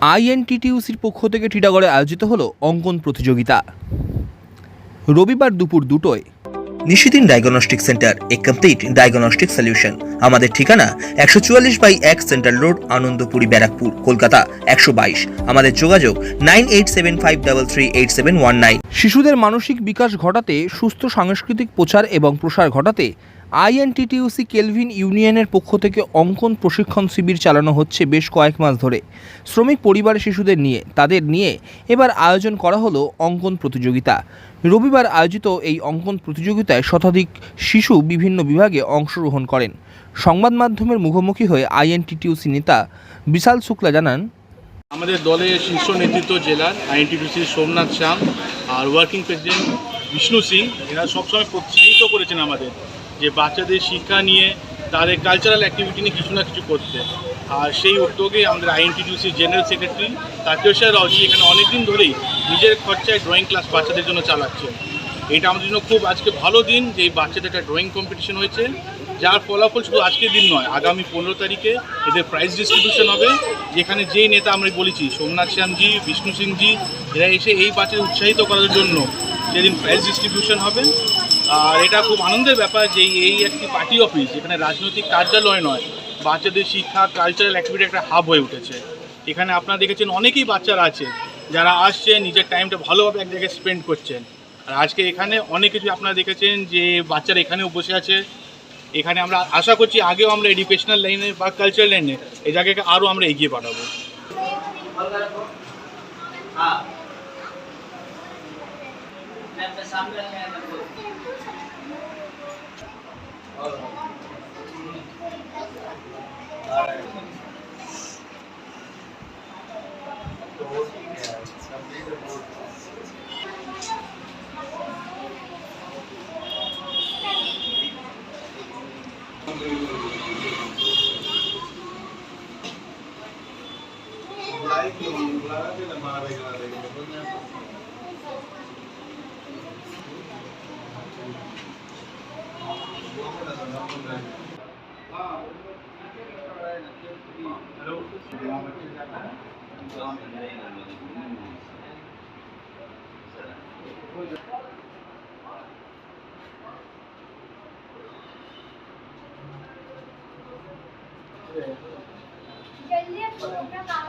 আইএনটিটিউসির পক্ষ থেকে টিটাগড়ে আয়োজিত হলো অঙ্কন প্রতিযোগিতা। রবিবার দুপুর দুটোয়। নিশিদিন ডায়াগনস্টিক সেন্টার এ কমপ্লিট ডায়াগনস্টিক সলিউশন। আমাদের ঠিকানা একশো চুয়াল্লিশ বাই এক সেন্ট্রাল রোড আনন্দপুরি ব্যারাকপুর কলকাতা একশো বাইশ। আমাদের যোগাযোগ nine eight seven five double three eight seven one nine. শিশুদের মানসিক বিকাশ ঘটাতে সুস্থ সাংস্কৃতিক প্রচার এবং প্রসার ঘটাতে আইএনটিটিউসি কেলভিন ইউনিয়নের পক্ষ থেকে অঙ্কন প্রশিক্ষণ শিবির চালানো হচ্ছে বেশ কয়েক মাস ধরে। শ্রমিক পরিবারের শিশুদের নিয়ে, তাদের নিয়ে এবার আয়োজন করা হলো অঙ্কন প্রতিযোগিতা। রবিবার আয়োজিত এই অঙ্কন প্রতিযোগিতায় শতাধিক শিশু বিভিন্ন বিভাগে অংশগ্রহণ করেন। সংবাদ মাধ্যমের মুখোমুখি হয়ে আইএনটিটিউসি নেতা বিশাল শুক্লা জানান, আমাদের দলের শীর্ষ নেতৃত্ব জেলার আইএনটিপিসির সোমনাথ শ্যাম আর ওয়ার্কিং প্রেসিডেন্ট বিষ্ণু সিং, এরা সবসময় প্রোৎসাহিত করেছেন আমাদের। যে বাচ্চাদের শিক্ষা নিয়ে তাদের কালচারাল অ্যাক্টিভিটি নিয়ে কিছু না কিছু করতে। আর সেই উদ্যোগে আমাদের আইএনটিটিউসির জেনারেল সেক্রেটারি তাকেশ্বর রাওজি এখানে অনেকদিন ধরেই নিজের খরচায় ড্রয়িং ক্লাস বাচ্চাদের জন্য চালাচ্ছেন। এটা আমাদের জন্য খুব আজকে ভালো দিন যে এই বাচ্চাদের একটা ড্রয়িং কম্পিটিশন হয়েছে। যার ফলাফল শুধু আজকের দিন নয়, আগামী পনেরো তারিখে এদের প্রাইজ ডিস্ট্রিবিউশন হবে। যেখানে যেই নেতা আমরা বলেছি, সোমনাথ শ্যামজি, বিষ্ণু সিংজি এরা এসে এই বাচ্চাদের উৎসাহিত করার জন্য যেদিন প্রাইজ ডিস্ট্রিবিউশন হবে। আর এটা খুব আনন্দের ব্যাপার যে এই একটি পার্টি অফিস এখানে রাজনৈতিক কার্যালয় নয়, বাচ্চাদের শিক্ষা কালচারাল অ্যাক্টিভিটি একটা হাব হয়ে উঠেছে। এখানে আপনারা দেখেছেন অনেকেই বাচ্চারা আছে, যারা আসছে, নিজের টাইমটা ভালোভাবে এক জায়গায় স্পেন্ড করছেন। আর আজকে এখানে অনেক কিছু আপনারা দেখেছেন যে বাচ্চারা এখানেও বসে আছে। এখানে আমরা আশা করছি আগেও আমরা এডুকেশনাল লাইনে বা কালচারাল লাইনে এই জায়গাকে আরও আমরা এগিয়ে পাঠাবো मैं अपने सामने रखे हैं तो ठीक है। कंप्लीट लाइक नहीं बुला रहा थे ना मारेगा, लेकिन जल्दी अपना काम